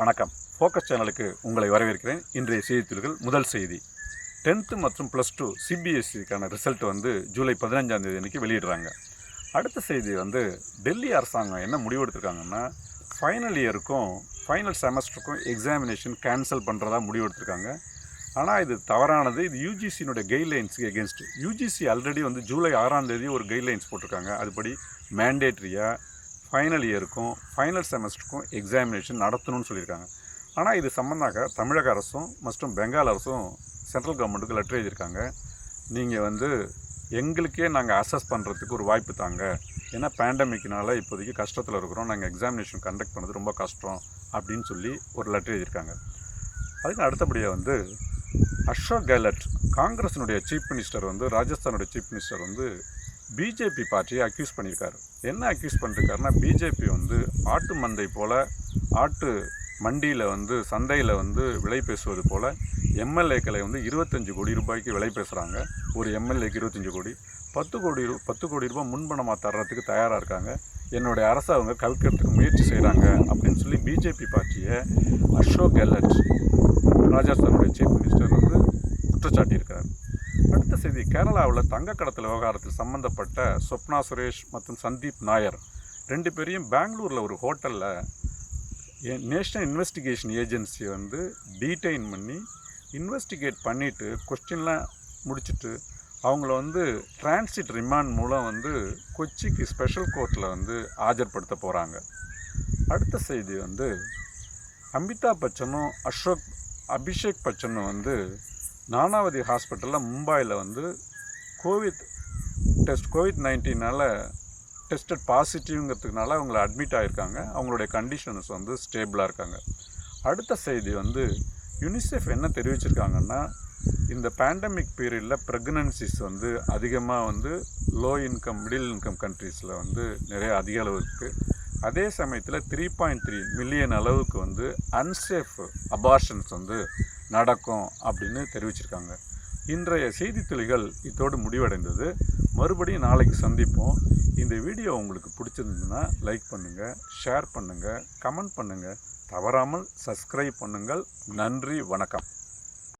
வணக்கம். ஃபோக்கஸ் சேனலுக்கு உங்களை வரவேற்கிறேன். இன்றைய செய்தித்துளிகள் முதல் செய்தி. டென்த்து மற்றும் ப்ளஸ் டூ சிபிஎஸ்சிக்கான ரிசல்ட் வந்து ஜூலை பதினஞ்சாம் தேதி அன்றைக்கி வெளியிடுறாங்க. அடுத்த செய்தி வந்து டெல்லி அரசாங்கம் என்ன முடிவெடுத்திருக்காங்கன்னா ஃபைனல் இயருக்கும் ஃபைனல் செமஸ்டருக்கும் எக்ஸாமினேஷன் கேன்சல் பண்ணுறதா முடிவெடுத்திருக்காங்க ஆனால் இது தவறானது. இது யூஜிசியினுடைய கைட்லைன்ஸுக்கு எகென்ஸ்ட் யூஜிசி ஆல்ரெடி வந்து ஜூலை ஆறாம் தேதி ஒரு கைட்லைன்ஸ் போட்டிருக்காங்க. அதுபடி மேண்டேட்ரியாக ஃபைனல் இயருக்கும் ஃபைனல் செமஸ்டருக்கும் எக்ஸாமினேஷன் நடத்தணும்னு சொல்லியிருக்காங்க. ஆனால் இது சம்மந்தமாக தமிழக அரசும் மற்றும் பெங்கால் அரசும் சென்ட்ரல் கவர்மெண்ட்டுக்கு லெட்டர் எழுதியிருக்காங்க. நீங்கள் வந்து எங்களுக்கே நாங்கள் அசஸ் பண்ணுறதுக்கு ஒரு வாய்ப்பு தாங்க. ஏன்னா பேண்டமிக்னால இப்போதைக்கு கஷ்டத்தில் இருக்கிறோம். நாங்கள் எக்ஸாமினேஷன் கண்டக்ட் பண்ணது ரொம்ப கஷ்டம் அப்படின்னு சொல்லி ஒரு லெட்டர் எழுதியிருக்காங்க. அதுக்கு அடுத்தபடியாக வந்து அசோக் கெலட் காங்கிரஸினுடைய சீஃப் மினிஸ்டர் வந்து ராஜஸ்தானுடைய சீஃப் மினிஸ்டர் வந்து பிஜேபி பார்ட்டியை அக்யூஸ் பண்ணியிருக்காரு. என்ன அக்யூஸ் பண்ணிருக்காருன்னா பிஜேபி வந்து ஆட்டு மந்தை போல் ஆட்டு மண்டியில் வந்து சந்தையில் வந்து விலை பேசுவது போல் எம்எல்ஏக்களை வந்து இருபத்தஞ்சி கோடி ரூபாய்க்கு விலை பேசுகிறாங்க ஒரு எம்எல்ஏக்கு இருபத்தஞ்சு கோடி. பத்து கோடி ரூ பத்து கோடி ரூபாய் முன்பணமாக தர்றதுக்கு தயாராக இருக்காங்க. என்னுடைய அரசை அவங்க கவிக்கிறதுக்கு முயற்சி செய்கிறாங்க அப்படின்னு சொல்லி பிஜேபி பார்ட்டியை அசோக் கெலட் ராஜஸ்தானுடைய சீஃப் மினிஸ்டர் வந்து குற்றச்சாட்டியிருக்கார். செய்தி. கேரளாவில் தங்க கடத்தல் விவகாரத்தில் சம்பந்தப்பட்ட சொப்னா சுரேஷ் மற்றும் சந்தீப் நாயர் ரெண்டு பேரையும் பெங்களூரில் ஒரு ஹோட்டலில் நேஷ்னல் இன்வெஸ்டிகேஷன் ஏஜென்சி வந்து டீடைன் பண்ணி இன்வெஸ்டிகேட் பண்ணிவிட்டு கொஸ்டின்லாம் முடிச்சுட்டு அவங்கள வந்து டிரான்சிட் ரிமாண்ட் மூலம் வந்து கொச்சிக்கு ஸ்பெஷல் கோர்ட்டில் வந்து ஆஜர்படுத்த போகிறாங்க அடுத்த செய்தி வந்து அமிதாப் பச்சனும் அசோக் அபிஷேக் பச்சனும் வந்து நானாவதி ஹாஸ்பிட்டலில் மும்பையில் வந்து கோவிட் டெஸ்ட் கோவிட் நைன்டீனால் டெஸ்டட் பாசிட்டிவ்ங்கிறதுக்குனால அவங்கள அட்மிட் ஆகியிருக்காங்க அவங்களுடைய கண்டிஷன்ஸ் வந்து ஸ்டேபிளாக இருக்காங்க. அடுத்த செய்தி வந்து யுனிசெஃப் என்ன தெரிவிச்சிருக்காங்கன்னா இந்த பேண்டமிக் பீரியடில் ப்ரெக்னன்சிஸ் வந்து அதிகமாக வந்து லோ இன்கம் மிடில் இன்கம் கண்ட்ரீஸில் வந்து நிறைய அதிக அளவு இருக்குது அதே சமயத்தில் த்ரீ பாயிண்ட் த்ரீ மில்லியன் அளவுக்கு வந்து அன்சேஃப் அபார்ஷன்ஸ் வந்து நடக்கும் அப்படின்னு தெரிவிச்சிருக்காங்க. இன்றைய செய்தித்துளிகள் இதோடு இத்தோடு முடிவடைந்தது. மறுபடியும் நாளைக்கு சந்திப்போம். இந்த வீடியோ உங்களுக்கு பிடிச்சிருந்ததுன்னா லைக் பண்ணுங்கள் ஷேர் பண்ணுங்கள் கமெண்ட் பண்ணுங்கள் தவறாமல் சப்ஸ்கிரைப் பண்ணுங்கள். நன்றி வணக்கம்.